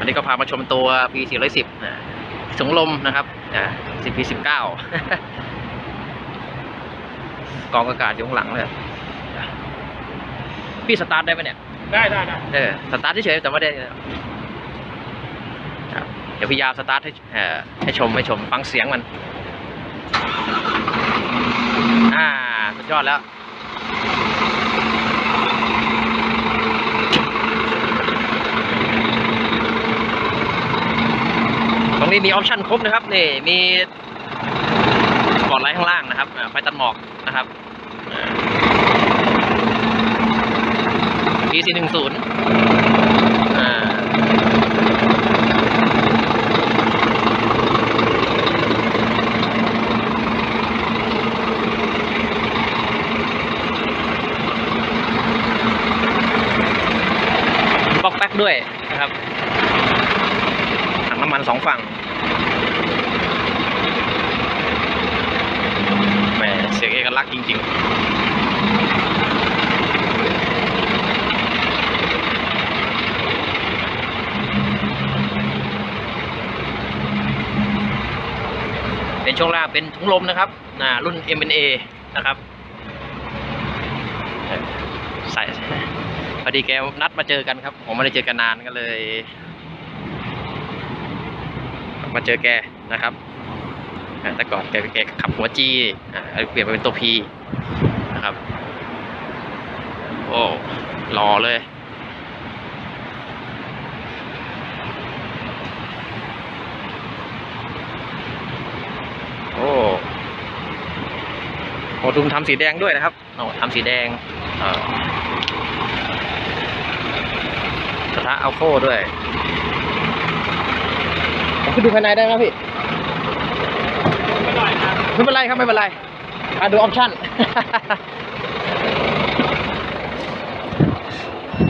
วันนี้ก็พามาชมตัว P 4 1 0 นะถุงลมนะครับอ่า 10 P 19 กองอากาศอยู่ข้างหลังเลยพี่สตาร์ทได้ไหมเนี่ย ได้ได้ได้เออสตาร์ทเฉยๆแต่ไม่ได้ครับเดี๋ยวพี่ยาวสตาร์ทให้เอ่อให้ชมให้ชมฟังเสียงมัน อ่า สุดยอดแล้ว รงนี้มีออปชั่นครบนะครับนี่มีสปอร์ตไลท์ข้างล่างนะครับไฟตัดหมอกนะครับ PC หนึ่งศูนย์อ่าบล็อกแป๊กด้วยนะครับถังน้ำมันสองฝั่ง แหมเสียงเอกลักษณ์จริง ๆ เป็นช่วงล่างเป็นถุงลมนะครับอ่ารุ่น M&A นะครับใส่พอดีแกนัดมาเจอกันครับ ผมไม่ได้เจอกันนานก็เลย มาเจอแกนะครับแต่ก่อนแกแกขับหัวจีเปลี่ยนมาเป็นตัวพีนะครับ โอ้หล่อเลยโอ้โหดุมทำสีแดงด้วยนะครับโอ้ทำสีแดงกระทะเอาโค้ด้วย ผมขึ้นดูภายในได้ไหมพี่ไม่ได้ครับไม่เป็นไรครับไม่เป็นไรอะดูออปชั่น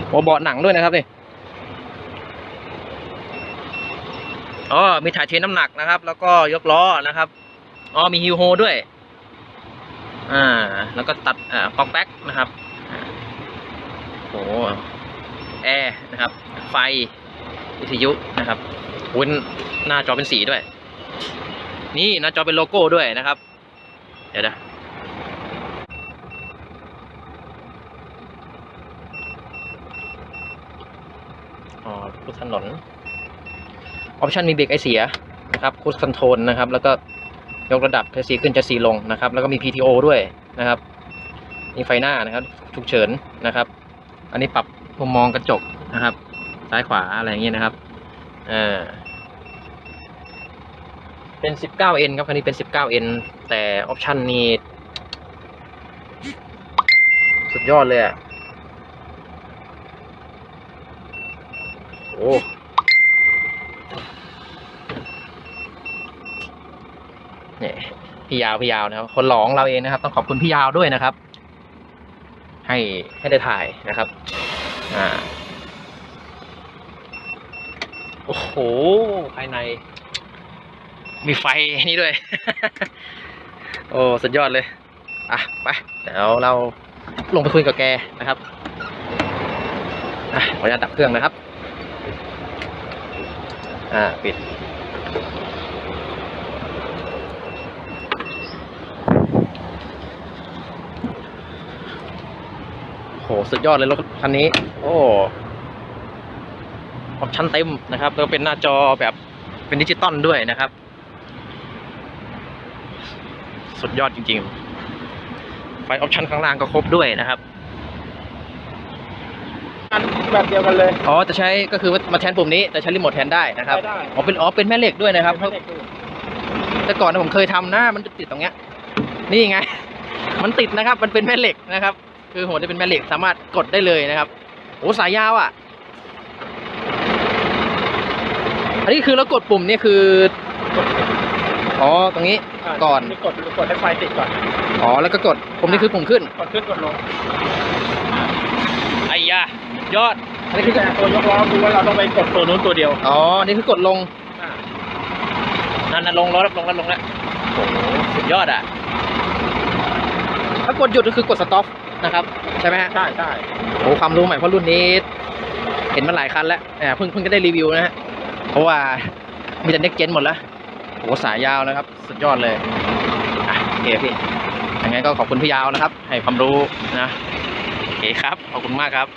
โอ้เบาะหนังด้วยนะครับนี่อ๋อมีถ่ายเทน้ำหนักนะครับ แล้วก็ยกล้อนะครับอ๋อมีฮิวโฮด้วย อ่า แล้วก็ตัดอ่าปอกแป๊กนะครับโอ้แอร์นะครับ ไฟวิทยุนะครับ โอ้ยหน้าจอเป็นสีด้วย นี่หน้าจอเป็นโลโก้ด้วยนะครับ เดี๋ยวนะอ๋อพุทถนน ออปชันมีเบรกไอเสียนะครับคู c คอนโทรลนะครับ แล้วก็ยกระดับจะสีขึ้นจะสีลงนะครับ แล้วก็มี PTO ด้วยนะครับมีไฟหน้านะครับฉุกเฉินนะครับ อันนี้ปรับมุมมองกระจกนะครับ ซ้ายขวาอะไรอย่างเงี้ยนะครับเออ เป็น 19N ครับคันนี้เป็น 19N แต่ออปชันนี้สุดยอดเลยอะโอ้เนี่ยพี่ยาวพี่ยาวนะครับ คนหลองเราเองนะครับ ต้องขอบคุณพี่ยาวด้วยนะครับ ให้ให้ได้ถ่ายนะครับ อ่า โอ้โห ภายใน มีไฟนี่ด้วย โอ้สุดยอดเลย อะไปเดี๋ยวเราลงไปคุยกับแกนะครับอะขออนุญาตดับเครื่องนะครับ อ่าปิดโหสุดยอดเลยรถคันนี้ โอ้ออปชั่นเต็มนะครับแล้วเป็นหน้าจอแบบเป็นดิจิตอลด้วยนะครับ สุดยอดจริง ๆ ไฟออปชั่นข้างล่างก็ครบด้วยนะครับอันแบบเดียวกันเลย อ๋อจะใช้ก็คือมาแทนปุ่มนี้แต่ใช้รีโมทแทนได้นะครับได้ อ๋อเป็นอ๋อเป็นแม่เหล็กด้วยนะครับไม่ได้ดูแต่ก่อนนะผมเคยทำนะมันติดตรงเนี้ย นี่ไง มันติดนะครับ มันเป็นแม่เหล็กนะครับ คือหัวจะเป็นแม่เหล็กสามารถกดได้เลยนะครับโอ้สายยาวอะ อันนี้คือเรากดปุ่มนี่คือ อ๋อ ตรงนี้า ก่อนนี่กดกดให้ไฟติดก่อน อ๋อ แล้วก็กดปุ่มนี้คือปุ่มขึ้น กดขึ้นกดลงไอ้ยายอดอันนี้คือแต่ตัวยกล้อคือว่าเราต้องไปกดตัวนู้นตัวเดียวอ๋อ นี่คือกดลงอ่านั่นน่ะลงแล้วลงแล้วลงแล้วโอ้โหสุดยอดอะ ถ้ากดหยุดก็คือกดสต็อปนะครับ ใช่ไหมฮะใช่ใช่โอ้ความรู้ใหม่เพราะรุ่นนี้ เห็นมาหลายคันแล้วแหมเพิ่งเพิ่งจะได้รีวิวนะฮะเพราะว่ามีแต่เน็กเจนหมดแล้ว โหสายยาวนะครับ สุดยอดเลยอะโอเคพี่ยังไงก็ขอบคุณพี่ยาวนะครับ ให้ความรู้นะโอเคครับ ขอบคุณมากครับ